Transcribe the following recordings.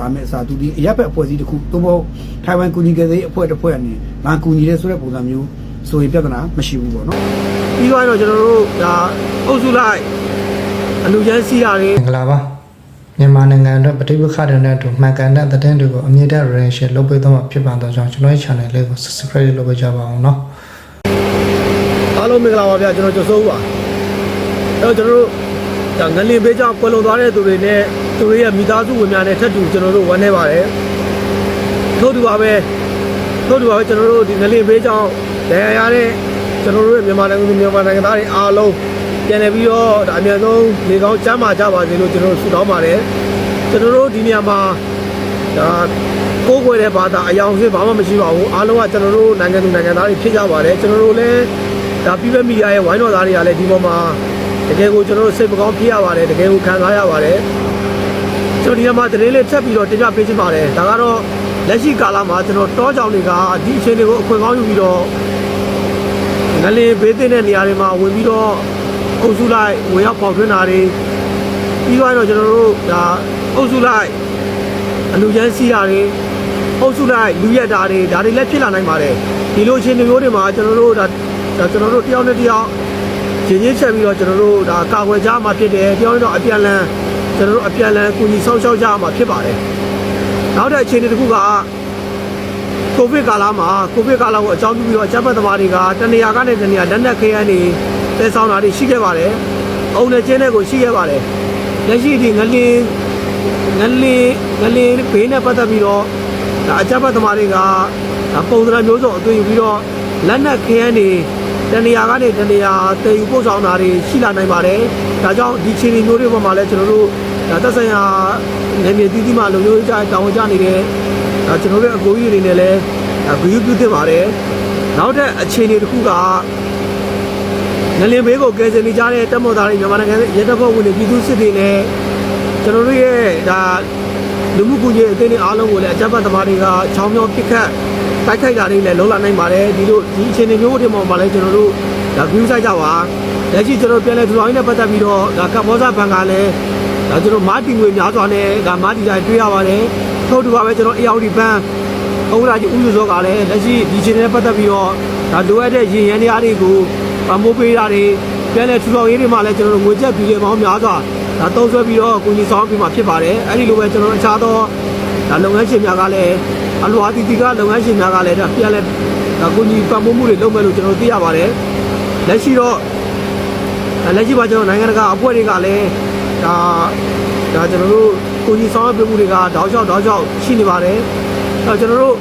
လာမယ့်အစားသူဒီအရက်ဘက်အဖွဲ့အစည်းတစ်ခုသို့မဟုတ်ထိုင်ဝမ်ကူညီကလေးအဖွဲ့တစ်ဖွဲ့အနေနဲ့ငါကူညီတဲ့ဆိုတဲ့ပုံစံမျိုးဆိုရင်ပြဿနာမရှိဘူးပေါ့နော်ပြီးတော့ကျွန်တော်တို့ဒါအုပ်စုလိုက်အလူကျန်းစီတာတွေမင်္ဂလာပါမြန်မာနိုင်ငံအတွက်ပဋိပက္ခတွေနဲ့အတူမှန်ကန်တဲ့သတင်းတွေကိုအမြင့်တဲ့ relation လုပ်ပေးသွားမှာဖြစ်ပါတော့ကြောင့်ကျွန်တော်ရဲ့ channel လေးကို subscribe လုပ်ပေးကြပါအောင်နော်အားလုံးမင်္ဂလာပါဗျာကျွန်တော်ကျော်စိုးဦးပါအဲ့တော့ကျွန်တော်တို့ ဒါငလင်ဘေးကြောင့်ကွယ်လွန်သွားတဲ့သူတွေနဲ့သူတွေရဲ့မိသားစုဝင်များနဲ့ထပ်တူကျွန်တော်တို့ဝမ်းနေပါတယ်ထို့တူပါပဲထို့တူပါပဲကျွန်တော်တို့ဒီငလင်ဘေးကြောင့်တရားရတဲ့ကျွန်တော်တို့ရဲ့မြန်မာနိုင်ငံသူမြန်မာနိုင်ငံသားတွေအားလုံးပြန်လည်ပြီးတော့ဒါအများဆုံးနေကောင်းကျမ်းမာကြပါစေလို့ကျွန်တော်တို့ဆုတောင်းပါတယ်ကျွန်တော်တို့ဒီနေရာမှာဒါကိုယ်ွယ်တဲ့ဘာသာအယောင်စစ်ဘာမှမရှိပါဘူးအားလုံးကကျွန်တော်တို့နိုင်ငံသူနိုင်ငံသားတွေဖြစ်ကြပါတယ်ကျွန်တော်တို့လည်းဒါပြည်ပမီဒီယာရဲ့ဝိုင်းတော်သားတွေကလည်းဒီပေါ်မှာ တကယ်ကိုကျွန်တော်တို့စိတ်မကောင်းဖြစ်ရပါတယ်တကယ်ကိုခံစားရပါတယ်ကျွန်တော်ဒီနေရာမှာသတင်းလေးထပ်ပြီးတော့တင်ပြပေးချင်ပါတယ်ဒါကတော့လက်ရှိကာလမှာကျွန်တော်တောကြောင်တွေကဒီအခြေအနေကိုအခွင့်ကောင်းယူပြီးတော့ငလင်ဘေးသင့်တဲ့နေရာတွေမှာဝင်ပြီးတော့အုပ်စုလိုက်ဝင်ရောက်ပေါက်ထွင်းတာတွေပြီးသွားတော့ကျွန်တော်တို့ဒါအုပ်စုလိုက်အလူချမ်းစီးတာတွေအုပ်စုလိုက်လူရက်တာတွေဒါတွေလည်းဖြစ်လာနိုင်ပါတယ်ဒီလိုအခြေအနေမျိုးတွေမှာကျွန်တော်တို့ဒါဒါကျွန်တော်တို့တယောက်နဲ့တယောက် ရင်းချင်းချက်ပြီးတော့ကျွန်တော်တို့ဒါကာကွယ်ကြမှာဖြစ်တယ်တယောက်နဲ့တော့အပြန်အလှန်ကျွန်တော်တို့အပြန်အလှန်ကူညီဆောင်ရှောက်ကြမှာဖြစ်ပါတယ်နောက်တဲ့အခြေအနေတစ်ခုကကိုဗစ်ကာလမှာကိုဗစ်ကာလကိုအကြောင်းပြုပြီးတော့အကြမ်းဖက်သမားတွေကတနေရာကနေတနေရာလက်နက်ခဲယမ်းတွေတဲဆောင်တာတွေရှိခဲ့ပါတယ်။အုံနဲ့ကျင်းတဲ့ကိုရှိခဲ့ပါတယ်။လက်ရှိဒီငလင်းငလင်းငလင်းဘေးနဲ့ပတ်သက်ပြီးတော့ဒါအကြမ်းဖက်သမားတွေကဒါပုံစံမျိုးစုံအသွင်ယူပြီးတော့လက်နက်ခဲယမ်းတွေ တနေရာကနေတနေရာတည်ယူပို့ဆောင်တာတွေရှိလာနိုင်ပါတယ်။ဒါကြောင့်ဒီခြေနေမျိုးတွေပေါ်မှာလည်းကျွန်တော်တို့ဒါသက်ဆိုင်ရာနေမြေတီးတီးမှလုံခြုံရေးကြတောင်းဝန်ကြနေတဲ့ဒါကျွန်တော်တို့အကိုကြီးတွေနဲ့လည်းဂရုပြုသင့်ပါတယ်နောက်ထပ်အခြေအနေတစ်ခုကငလင်ဘေးကိုကယ်ဆယ်နေကြတဲ့တပ်မတော်သားတွေမြန်မာနိုင်ငံရဲတပ်ဖွဲ့ဝင်တွေပြည်သူစစ်တွေနဲ့ကျွန်တော်တို့ရဲ့ဒါလူမှုကူညီရေးအသင်းတွေအားလုံးကိုလည်းအကြမ်းဖက်သမားတွေကချောင်းမြောင်းပစ်ခတ် တိုက်ခိုက်တာတွေလည်းလုံလာနိုင်ပါတယ်ဒီလိုဒီအခြေအနေမျိုးတွေမှာလည်းကျွန်တော်တို့ဒါ view ဆိုင်ကြပါလက်ရှိကျွန်တော်ပြန်လဲထူထောင်ရေးနဲ့ပတ်သက်ပြီးတော့ဒါကမ္ဘောဇဘန်ကလည်းဒါကျွန်တော်မာတီငွေများစွာနဲ့ဒါမာတီတိုင်းတွေ့ရပါတယ်ထို့တူပါပဲကျွန်တော် AOD ဘန်ဥက္ကဋ္ဌကြီးဦးစုစောကလည်းလက်ရှိဒီအခြေအနေနဲ့ပတ်သက်ပြီးတော့ဒါလိုအပ်တဲ့ရည်ရန်တရားတွေကိုပမိုးပေးတာတွေပြန်လဲထူထောင်ရေးတွေမှာလည်းကျွန်တော်တို့ငွေချက်ပြီးရပေါင်းများစွာဒါသုံးဆွဲပြီးတော့ကိုကြီးဆောင်ပြီးမှဖြစ်ပါတယ်အဲ့ဒီလိုပဲကျွန်တော်အခြားသောဒါလုပ်ငန်းရှင်များကလည်း အလွာတီတီကလုပ်ငန်းရှင်များကလည်းဒါပြန်လဲဒါကိုကြီးပမိုးမှုတွေလုပ်မယ်လို့ကျွန်တော်သိရပါတယ်လက်ရှိတော့အဲလက်ရှိမှာကျွန်တော်နိုင်ငံတကာအဖွဲ့တွေကလည်းဒါဒါကျွန်တော်တို့ကိုကြီးဆောင်ရွက်ပေးမှုတွေကတောက်လျှောက်တောက်လျှောက်ရှိနေပါတယ်အဲတော့ကျွန်တော်တို့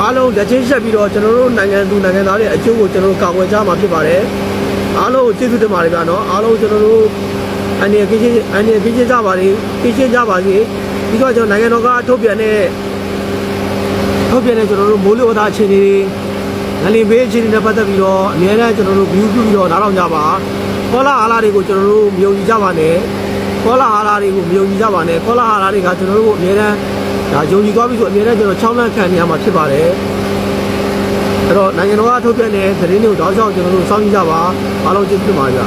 အားလုံးလက်ချင်းဆက်ပြီးတော့ကျွန်တော်တို့နိုင်ငံသူနိုင်ငံသားတွေအကျိုးကိုကျွန်တော်တို့ကာကွယ်ကြမှာဖြစ်ပါတယ်အားလုံးကိုကျေးဇူးတင်ပါတယ်ဗျာနော်အားလုံးကျွန်တော်တို့အနေနဲ့ကိချင်းအနေနဲ့ကိချင်းကြပါလေကိချင်းကြပါစေပြီးတော့ကျွန်တော်နိုင်ငံတော်ကထုတ်ပြန်တဲ့ ထုတ်ပြန်တဲ့ကျွန်တော်တို့မိုးလေဝသအခြေအနေတွေငလင်ဘေးအခြေအနေနဲ့ပတ်သက်ပြီးတော့အများနဲ့ကျွန်တော်တို့ view ပြုပြီးတော့နားထောင်ကြပါကောလာဟာလာတွေကိုကျွန်တော်တို့မယုံကြည်ကြပါနဲ့ကောလာဟာလာတွေကိုမယုံကြည်ကြပါနဲ့ကောလာဟာလာတွေကကျွန်တော်တို့အများတန်းဒါယုံကြည်သွားပြီဆိုအများတန်းကျွန်တော်6လန့်ခံနေရမှာဖြစ်ပါတယ်အဲ့တော့နိုင်ငံတော်ကထုတ်ပြန်တဲ့သတင်းတွေကိုတောက်လျှောက်ကျွန်တော်တို့စောင့်ကြည့်ကြပါအားလုံးကျေးဇူးတင်ပါကြ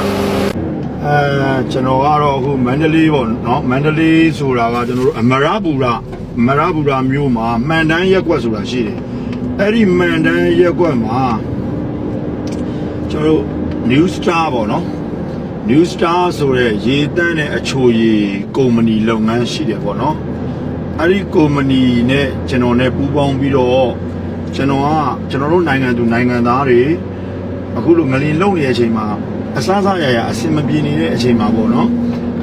အဲကျွန်တော်ကတော့အခုမန္တလေးပေါ့နော်မန္တလေးဆိုတာကကျွန်တော်တို့အမရပူရအ မရပူရမြို့မှာမှန်တန်းရက်ကွက်ဆိုတာရှိတယ်အဲ့ဒီမှန်တန်းရက်ကွက်မှာကျွန်တော်တို့ New Star ပေါ့နော် New Star ဆိုတဲ့ရေတန်းတဲ့အချိုရည်ကုမ္ပဏီလုပ်ငန်းရှိတယ်ပေါ့နော်အဲ့ဒီကုမ္ပဏီနဲ့ကျွန်တော်နဲ့ပူးပေါင်းပြီးတော့ကျွန်တော်ကကျွန်တော်တို့နိုင်ငံသူနိုင်ငံသားတွေအခုလိုငလင်လုံနေတဲ့အချိန်မှာအစားစားရရအစင်မပြေနေတဲ့အချိန်မှာပေါ့နော်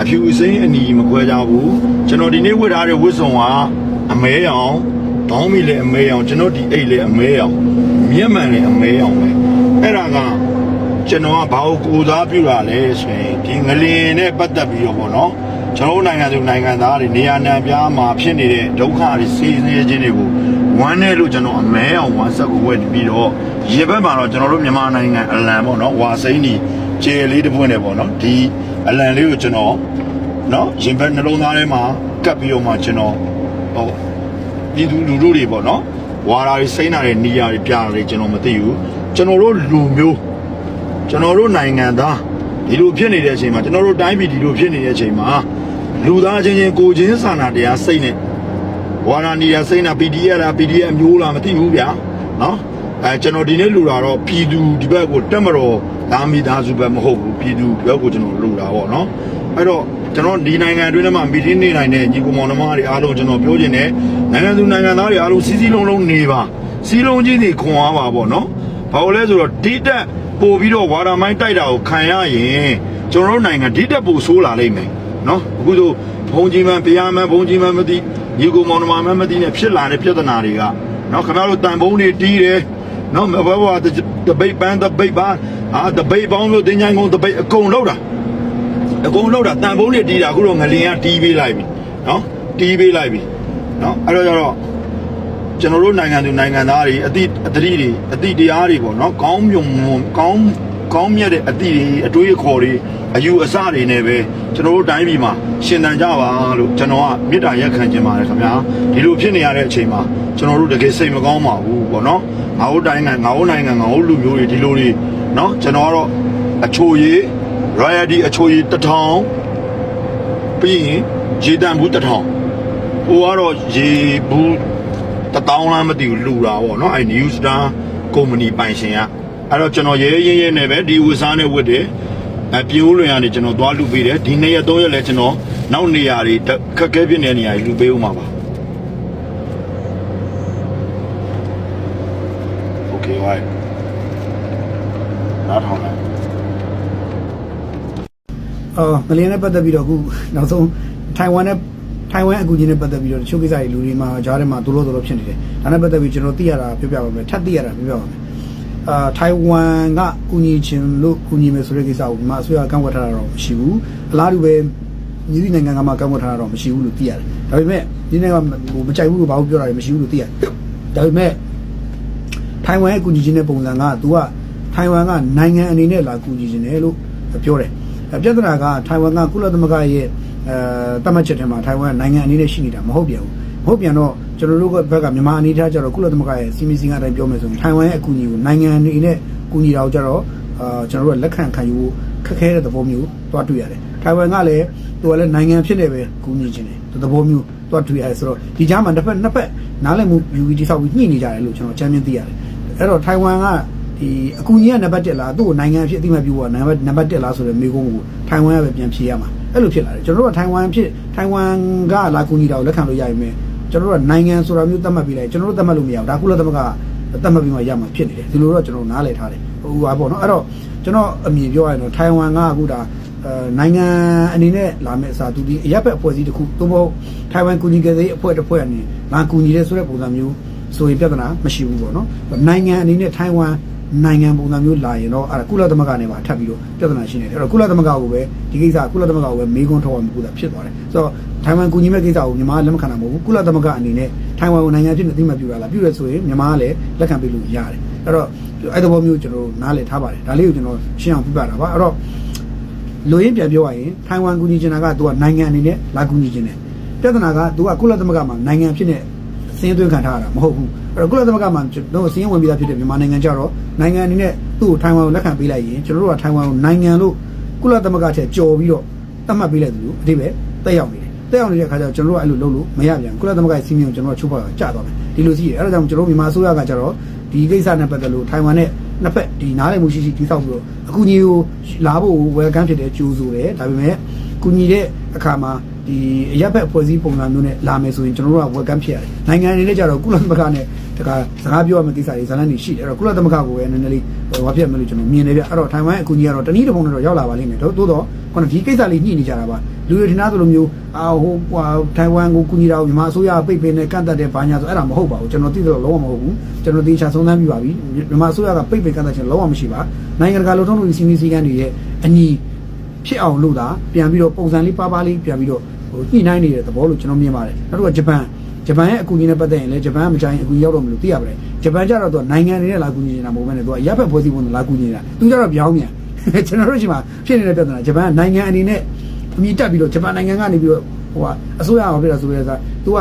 အဖြူအစိမ်းအနီမခွဲကြဘူးကျွန်တော်ဒီနေ့ဝတ်ထားတဲ့ဝတ်စုံက အမဲရောင်တောင်းမီလည်းအမဲရောင်ကျွန်တော်ဒီအိတ်လည်းအမဲရောင်မျက်မှန်လည်းအမဲရောင်ပဲအဲ့ဒါကကျွန်တော်ကဘာလို့ကိုယ်စားပြုတာလဲဆိုရင်ဒီငလင်နဲ့ပတ်သက်ပြီးတော့ပေါ့နော်ကျွန်တော်တို့နိုင်ငံသူနိုင်ငံသားတွေနေရာနံပြားမှာဖြစ်နေတဲ့ဒုက္ခတွေစီးနေခြင်းတွေကိုဝမ်းနဲ့လို့ကျွန်တော်အမဲအောင်ဝမ်းဆက်ကိုဝက်ပြီးတော့ရေဘက်မှာတော့ကျွန်တော်တို့မြန်မာနိုင်ငံအလံပေါ့နော်ဝါစိမ့်ဒီကျယ်လေးတစ်ပွင့်နဲ့ပေါ့နော်ဒီအလံလေးကိုကျွန်တော်နော်ရင်ဘက်နှလုံးသားထဲမှာကပ်ပြီးတော့မှကျွန်တော်ဟို ပြည်သူလူထုတွေပေါ့နော်ဝါရာတွေစိမ့်တာတွေနီးရာတွေပြာတွေကျွန်တော်မသိဘူးကျွန်တော်တို့လူမျိုးကျွန်တော်တို့နိုင်ငံသားဒီလိုဖြစ်နေတဲ့အချိန်မှာကျွန်တော်တို့တိုင်းပြည်ဒီလိုဖြစ်နေတဲ့အချိန်မှာလူသားချင်းချင်းကိုချင်းစာနာတရားစိတ်နဲ့ဝါရာနီယာစိမ့်နာ PDF လား PDF မျိုးလားမသိဘူးဗျာနော်အဲကျွန်တော်ဒီနေ့လူတာတော့ပြည်သူဒီဘက်ကိုတက်မတော်ဒါမိသားစုဘက်မဟုတ်ဘူးပြည်သူဘက်ကိုကျွန်တော်လူတာပေါ့နော်အဲ့တော့ ကျွန်တော်ဒီနိုင်ငံအတွင်းထဲမှာမီတင်းနေနိုင်တဲ့ညီကောင်မောင်နှမတွေအားလုံးကျွန်တော်ပြောချင်တယ်နိုင်ငံသူနိုင်ငံသားတွေအားလုံးစီးစီးလုံးလုံးနေပါစီးလုံးချင်းစီခွန်အားပါပေါ့နော်ဘာလို့လဲဆိုတော့ဒီတက်ပို့ပြီးတော့ဝါရာမိုင်းတိုက်တာကိုခံရရင်ကျွန်တော်တို့နိုင်ငံဒီတက်ပို့ဆိုးလာလိမ့်မယ်နော်အခုဆိုဘုံကြီးမှန်တရားမှန်ဘုံကြီးမှန်မသိညီကောင်မောင်နှမမှန်မသိနဲ့ဖြစ်လာတဲ့ပြဿနာတွေကနော်ခင်ဗျားတို့တန်ဖုံးတွေတီးတယ်နော်ဘဘဝတပိတ်ပန်းတပိတ်ပါအာတပိတ်ပေါင်းလို့တင်ချိုင်းကုန်တပိတ်အကုန်လောက်တာ အကုန်လောက်တာတန်ဖုံးတွေတီးတာအခုတော့ငလင်ကတီးပေးလိုက်ပြီနော်တီးပေးလိုက်ပြီနော်အဲ့တော့ကျတော့ကျွန်တော်တို့နိုင်ငံသူနိုင်ငံသားတွေအတိအတိတွေအတိတရားတွေပေါ့နော်ကောင်းမြုံကောင်းကောင်းမြတ်တဲ့အတိတွေအတွေးအခေါ်တွေအယူအဆတွေနဲ့ပဲကျွန်တော်တို့တိုင်းပြည်မှာရှင်သန်ကြပါလို့ကျွန်တော်ကမေတ္တာရက်ခံခြင်းပါတယ်ခင်ဗျာဒီလိုဖြစ်နေရတဲ့အချိန်မှာကျွန်တော်တို့တကယ်စိတ်မကောင်းပါဘူးပေါ့နော်ငါတို့တိုင်းနိုင်ငံငါတို့နိုင်ငံငါတို့လူမျိုးတွေဒီလိုတွေနော်ကျွန်တော်ကတော့အချိုရည် royalty အချိုရည်တစ်ထောင်ပြီးရင်ရေတန်ဘူးတစ်ထောင်ဟိုကတော့ရေဘူးတစ်တောင်းလားမသိဘူးလူတာပေါ့နော်အဲ new star company ပိုင်ရှင်ကအဲ့တော့ကျွန်တော်ရဲရဲရဲနဲ့ပဲဒီဝစားနဲ့ဝတ်တယ်အပြိုးလွင်ကနေကျွန်တော်သွားလူပေးတယ်ဒီနေ့ရက်သုံးရက်လဲကျွန်တော်နောက်နေရာတွေခက်ခဲဖြစ်နေတဲ့နေရာတွေလူပေးဦးမှာပါโอเคဝိုင်းနားထောင်လိုက် အော်ငလျင်နဲ့ပတ်သက်ပြီးတော့အခုနောက်ဆုံးထိုင်ဝမ်နဲ့ထိုင်ဝမ်အကူအညီနဲ့ပတ်သက်ပြီးတော့တချို့ကိစ္စတွေလူတွေမှာကြားထဲမှာဒုလို့ဒုလို့ဖြစ်နေတယ်ဒါနဲ့ပတ်သက်ပြီးကျွန်တော်သိရတာပြောပြပါမယ်ထပ်သိရတာပြောပြပါမယ်အာထိုင်ဝမ်ကကူညီခြင်းလို့ကူညီမယ်ဆိုတဲ့ကိစ္စကိုဒီမှာအစိုးရကန့်ကွက်ထားတာတော့မရှိဘူးအလားတူပဲညီဒီနိုင်ငံကမှကန့်ကွက်ထားတာတော့မရှိဘူးလို့သိရတယ်ဒါပေမဲ့ဒီနိုင်ငံကဟိုမကြိုက်ဘူးလို့ဘာလို့ပြောတာလဲမရှိဘူးလို့သိရတယ်ဒါပေမဲ့ထိုင်ဝမ်ရဲ့ကူညီခြင်းတဲ့ပုံစံက तू ကထိုင်ဝမ်ကနိုင်ငံအနေနဲ့လာကူညီခြင်းတယ်လို့ပြောတယ်။ ပြဿနာကထိုင်ဝမ်ကကုလသမဂ္ဂရဲ့အဲတတ်မှတ်ချက်ထဲမှာထိုင်ဝမ်ကနိုင်ငံအနေနဲ့ရှိနေတာမဟုတ်ပြန်ဘူး။မဟုတ်ပြန်တော့ကျွန်တော်တို့ကဘက်ကမြန်မာအနေထားကျတော့ကုလသမဂ္ဂရဲ့စီမီစင်ကအတိုင်းပြောမယ်ဆိုရင်ထိုင်ဝမ်ရဲ့အကူအညီကိုနိုင်ငံအနေနဲ့ကူညီတာကိုကျတော့အာကျွန်တော်တို့ကလက်ခံခံယူဖို့ခက်ခဲတဲ့သဘောမျိုးတွားတွေ့ရတယ်။ထိုင်ဝမ်ကလည်းသူကလည်းနိုင်ငံဖြစ်နေပဲကူညီခြင်းတယ်။သဘောမျိုးတွားတွေ့ရတယ်ဆိုတော့ဒီကြားမှာတစ်ဖက်နှစ်ဖက်နားလည်မှုယူပြီးတိဆောက်ပြီးညှိနေကြတယ်လို့ကျွန်တော်အကြမ်းမြင်သိရတယ်။အဲ့တော့ထိုင်ဝမ်က ဒီအကူကြီးကနံပါတ်1လားသူ့ကိုနိုင်ငံအဖြစ်အသိမှတ်ပြုဖို့ကနံပါတ်နံပါတ်1လားဆိုတဲ့မိကုန်းကိုထိုင်ဝမ်ကပဲပြန်ဖြေရမှာအဲ့လိုဖြစ်လာတယ်ကျွန်တော်တို့ကထိုင်ဝမ်ဖြစ်ထိုင်ဝမ်ကလာကူညီတာကိုလက်ခံလို့ရရင်မယ်ကျွန်တော်တို့ကနိုင်ငံဆိုတာမျိုးသတ်မှတ်ပြီးလိုက်ကျွန်တော်တို့သတ်မှတ်လို့မရဘူးဒါကုလသမဂ္ဂကသတ်မှတ်ပြီးမှရမှာဖြစ်နေတယ်ဒီလိုတော့ကျွန်တော်နားလည်ထားတယ်ဟိုပါပေါ့နော်အဲ့တော့ကျွန်တော်အမြင်ပြောရရင်တော့ထိုင်ဝမ်ကအခုဒါအဲနိုင်ငံအနေနဲ့လာမယ့်အစားသူဒီအရက်ဘက်အဖွဲ့အစည်းတစ်ခုသို့မဟုတ်ထိုင်ဝမ်ကူညီကလေးအဖွဲ့တစ်ဖွဲ့အနေနဲ့ငါကူညီတယ်ဆိုတဲ့ပုံစံမျိုးဆိုရင်ပြဿနာမရှိဘူးပေါ့နော်နိုင်ငံအနေနဲ့ထိုင်ဝမ် နိုင်ငံပုံစံမျိုးလာရင်တော့အဲ့ဒါကုလသမဂ္ဂနဲ့ပါထပ်ပြီးတော့ပြဿနာရှိနေတယ်အဲ့တော့ကုလသမဂ္ဂကိုပဲဒီကိစ္စကုလသမဂ္ဂကိုပဲမေးခွန်းထုတ်အောင်ပို့တာဖြစ်သွားတယ်ဆိုတော့ထိုင်ဝမ်ကူညီမဲ့ကိစ္စကိုမြန်မာကလက်မခံတာမဟုတ်ဘူးကုလသမဂ္ဂအနေနဲ့ထိုင်ဝမ်ကိုနိုင်ငံဖြစ်နေအသိမှတ်ပြုတာလားပြုရဆိုရင်မြန်မာကလည်းလက်ခံပေးလို့ရတယ်အဲ့တော့အဲ့ဒီဘောမျိုးကျွန်တော်တို့နားလည်ထားပါတယ်ဒါလေးကိုကျွန်တော်ရှင်းအောင်ပြပြတာပါအဲ့တော့လူရင်းပြန်ပြောရရင်ထိုင်ဝမ်ကူညီချင်တာကသူကနိုင်ငံအနေနဲ့လာကူညီချင်တယ်ပြဿနာကသူကကုလသမဂ္ဂမှာနိုင်ငံဖြစ်နေစ င်းသွင်းခံထားရတာမဟုတ်ဘူးအဲ့တော့ကုလသမဂ္ဂမှာကျွန်တော်စင်းဝင်ပြီးသားဖြစ်တဲ့မြန်မာနိုင်ငံကြတော့နိုင်ငံအနေနဲ့သူ့ကိုထိုင်ဝမ်ကိုလက်ခံပေးလိုက်ရင်ကျွန်တော်တို့ကထိုင်ဝမ်ကိုနိုင်ငံလို့ကုလသမဂ္ဂထက်ကြော်ပြီးတော့သတ်မှတ်ပေးလိုက်တယ်လို့အတိပဲတက်ရောက်နေတယ်တက်ရောက်နေတဲ့အခါကျတော့ကျွန်တော်တို့ကအဲ့လိုလုပ်လို့မရပြန်ကုလသမဂ္ဂရဲ့စီမင်းကိုကျွန်တော်တို့ချိုးဖောက်ရကြသွားမယ်ဒီလိုစီးတယ်အဲ့ဒါကြောင့်ကျွန်တော်တို့မြန်မာအစိုးရကကြတော့ဒီကိစ္စနဲ့ပတ်သက်လို့ထိုင်ဝမ်နဲ့နှစ်ဖက်ဒီနားလည်မှုရှိရှိတည်ဆောက်ပြီးတော့အခုညီကိုလာဖို့ welcome ဖြစ်တဲ့ကြိုးဆိုတယ်ဒါပေမဲ့ကုညီတဲ့အခါမှာ ဒီအရက်ဖက်အဖွဲ့အစည်းပုံစံမျိုးနဲ့လာမယ်ဆိုရင်ကျွန်တော်တို့က welcome ဖြစ်ရတယ်နိုင်ငံအနေနဲ့ကြတော့ကုလသမဂ္ဂနဲ့တခါစကားပြောရမယ့်ကိစ္စတွေဇာတ်လမ်းတွေရှိတယ်အဲ့တော့ကုလသမဂ္ဂကိုပဲနည်းနည်းလေးဟိုဘာဖြစ်မလို့ကျွန်တော်မြင်နေပြအဲ့တော့ထိုင်ဝမ်အကူညီကတော့တနည်းတစ်ပုံနဲ့တော့ရောက်လာပါလိမ့်မယ်တို့သို့တော့ခုနဒီကိစ္စလေးညှိနေကြတာပါလူတွေထင်သားသလိုမျိုးအာဟိုဟိုထိုင်ဝမ်ကိုကူညီတာကိုမြန်မာအစိုးရပိတ်ပင်နဲ့ကန့်တက်တဲ့ဘာညာဆိုအဲ့ဒါမဟုတ်ပါဘူးကျွန်တော်သိတယ်လို့လုံးဝမဟုတ်ဘူးကျွန်တော်သိချာဆုံးသမ်းပြီးပါပြီမြန်မာအစိုးရကပိတ်ပင်ကန့်တက်ခြင်းလုံးဝမရှိပါနိုင်ငံတကာလုံထုံးလုံစီမီစီကန်းတွေရဲ့အညီဖြစ်အောင်လုပ်တာပြန်ပြီးတော့ပုံစံလေးပါးပါးလေးပြန်ပြီးတော့ ဟိုညှိနှိုင်းနေတဲ့သဘောလို့ကျွန်တော်မြင်ပါတယ်နောက်တစ်ခုကဂျပန်ဂျပန်ရဲ့အကူအညီနဲ့ပတ်သက်ရင်လည်းဂျပန်ကမကြိုင်အကူအညီရောက်တော့မလို့သိရပါတယ်ဂျပန်ကျတော့သူကနိုင်ငံတွေနဲ့လာကူညီနေတာမဟုတ်ဘဲနဲ့သူကရပ်ဖက်ဖွဲ့စည်းပုံနဲ့လာကူညီနေတာသူကျတော့ပြောင်းမြန်ကျွန်တော်တို့ရှိမှာဖြစ်နေတဲ့ပြဿနာဂျပန်ကနိုင်ငံအနေနဲ့အမြင့်တက်ပြီးတော့ဂျပန်နိုင်ငံကနေပြီးတော့ဟိုကအစိုးရအောင်ပြတာဆိုရဲကသူက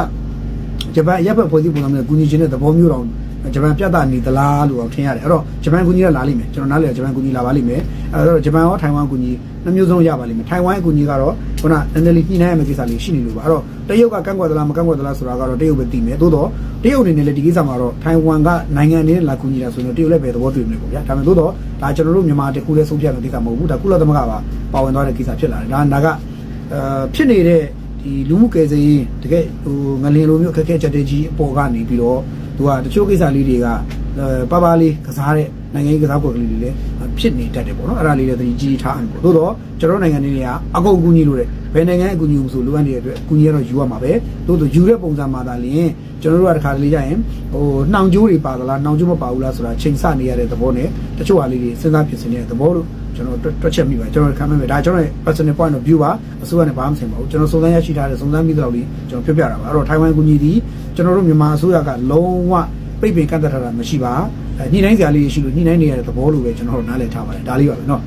ဂျပန်ရပ်ဖက်ဖွဲ့စည်းပုံနဲ့ကူညီခြင်းတဲ့သဘောမျိုးတောင်ဟ ဂျပန်ပြတ်တာနေသလားလို့တော့ထင်ရတယ်အဲ့တော့ဂျပန်ကူညီကလာလိမ့်မယ်ကျွန်တော်နားလည်ဂျပန်ကူညီလာပါလိမ့်မယ်အဲ့တော့ဂျပန်ရောထိုင်ဝမ်ကူညီနှမျိုးစုံရပါလိမ့်မယ်ထိုင်ဝမ်ကူညီကတော့ခုနနည်းနည်းလေးညှိနှိုင်းရမယ့်ကိစ္စလေးရှိနေလို့ပါအဲ့တော့တရုတ်ကကန့်ကွက်သလားမကန့်ကွက်သလားဆိုတာကတော့တရုတ်ပဲသိမယ်သို့တော့တရုတ်အနေနဲ့လည်းဒီကိစ္စမှာတော့ထိုင်ဝမ်ကနိုင်ငံအနေနဲ့လာကူညီတာဆိုရင်တရုတ်လည်းပဲသဘောတွေ့နေပေါ့ဗျာဒါပေမဲ့သို့တော့ဒါကျွန်တော်တို့မြန်မာတခုလည်းဆုံးဖြတ်မယ့်ကိစ္စမဟုတ်ဘူးဒါကုလသမဂ္ဂပါပါဝင်သွားတဲ့ကိစ္စဖြစ်လာတယ်ဒါဒါကအဲဖြစ်နေတဲ့ဒီလူမှုကယ်ဆယ်ရေးတကယ်ဟိုငလင်လိုမျိုးအခက်အခဲချက်တွေကြီးအပေါ်ကနေပြီးတော့ သူကတချို့ကိစ္စလေးတွေကအဲပါပါလေးကစားတဲ့နိုင်ငံရေးကစားပွဲကလေးတွေလည်း ဖြစ်နေတတ်တယ်ပေါ့နော်အဲ့ဒါလေးလည်းသတိကြီးထားအောင်ပေါ့သို့တော့ကျွန်တော်နိုင်ငံတွေကအကုန်အကူညီလို့တဲ့ဘယ်နိုင်ငံအကူညီမှုဆိုလိုအပ်နေတဲ့အတွက်အကူညီရတော့ယူရမှာပဲသို့တော့ယူတဲ့ပုံစံမှာသာလျှင်ကျွန်တော်တို့ကတခါတလေကြရင်ဟိုနှောင်ကျိုးတွေပါသလားနှောင်ကျိုးမပါဘူးလားဆိုတာချိန်ဆနေရတဲ့သဘောနဲ့တချို့ဟာလေးတွေစဉ်းစားပြင်ဆင်နေတဲ့သဘောလို့ကျွန်တော်တွက်ချက်မိပါကျွန်တော်ခံမဲ့မယ်ဒါကျွန်တော်ရဲ့ personal point of view ပါအစိုးရနဲ့ဘာမှမဆိုင်ပါဘူးကျွန်တော်စုံစမ်းရရှိထားတဲ့စုံစမ်းပြီးသလောက်လေးကျွန်တော်ပြောပြတာပါအဲ့တော့ထိုင်ဝမ်ကူညီသည်ကျွန်တော်တို့မြန်မာအစိုးရကလုံးဝပြိပင်ကန့်သက်ထားတာမရှိပါအဲ ညှိနှိုင်းစရာလေးရှိလို့ညှိနှိုင်းနေရတဲ့သဘောလို့ပဲကျွန်တော်တို့နားလည်ထားပါတယ်ဒါလေးပါပဲเนาะ